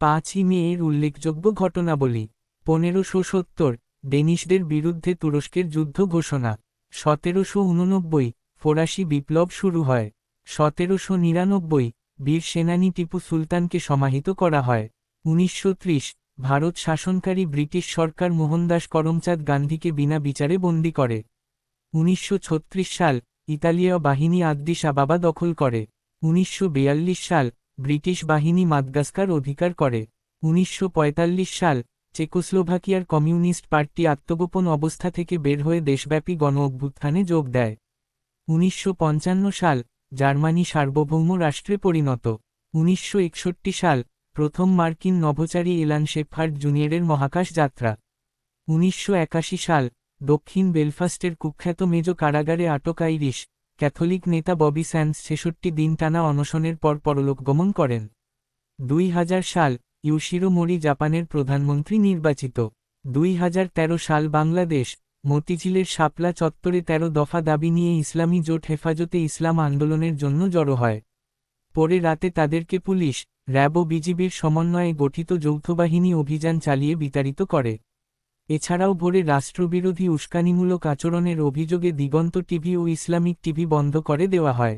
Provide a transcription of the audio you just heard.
পাঁচই মে এর উল্লেখযোগ্য ঘটনাবলী, পনেরোশো সত্তর, ডেনিশদের বিরুদ্ধে তুরস্কের যুদ্ধ ঘোষণা, সতেরোশো উননব্বই, ফরাসি বিপ্লব শুরু হয়, সতেরোশো নিরানব্বই, বীর সেনানী টিপু সুলতানকে সমাহিত করা হয়, উনিশশো ত্রিশ, ভারত শাসনকারী ব্রিটিশ সরকার মোহনদাস করমচাঁদ গান্ধীকে বিনা বিচারে বন্দী করে, উনিশশো ছত্রিশ সাল ইতালীয় বাহিনী আদ্দিস আবাবা দখল করে, উনিশশো সাল ব্রিটিশ বাহিনী মাদগাস্কার অধিকার করে। উনিশশো পঁয়তাল্লিশ সাল, চেকোস্লোভাকিয়ার কমিউনিস্ট পার্টি আত্মগোপন অবস্থা থেকে বের হয়ে দেশব্যাপী গণ অভ্যুত্থানে যোগ দেয়। উনিশশো পঞ্চান্ন সাল, জার্মানি সার্বভৌম রাষ্ট্রে পরিণত। উনিশশো একষট্টি সাল, প্রথম মার্কিন নভোচারী এলান শেফার্ড জুনিয়রের মহাকাশ যাত্রা। উনিশশো একাশি সাল, দক্ষিণ বেলফাস্টের কুখ্যাত মেজ কারাগারে আটক আইরিশ ক্যাথলিক নেতা ববি স্যান্স ছেষট্টি দিন টানা অনশনের পর পরলোক গমন করেন। দুই হাজার সাল ইউশিরো মোরি জাপানের প্রধানমন্ত্রী নির্বাচিত। দুই হাজার তেরো সাল বাংলাদেশ, মতিঝিলের শাপলা চত্বরে ১৩ দফা দাবি নিয়ে ইসলামী জোট হেফাজতে ইসলাম আন্দোলনের জন্য জড়ো হয়। পরে রাতে তাদেরকে পুলিশ, র্যাব বিজিবির সমন্বয়ে গঠিত যৌথবাহিনী অভিযান চালিয়ে বিতাড়িত করে। এছাড়াও ভোরে রাষ্ট্রবিরোধী উস্কানিমূলক আচরণের অভিযোগে দিগন্ত টিভি ও ইসলামিক টিভি বন্ধ করে দেওয়া হয়।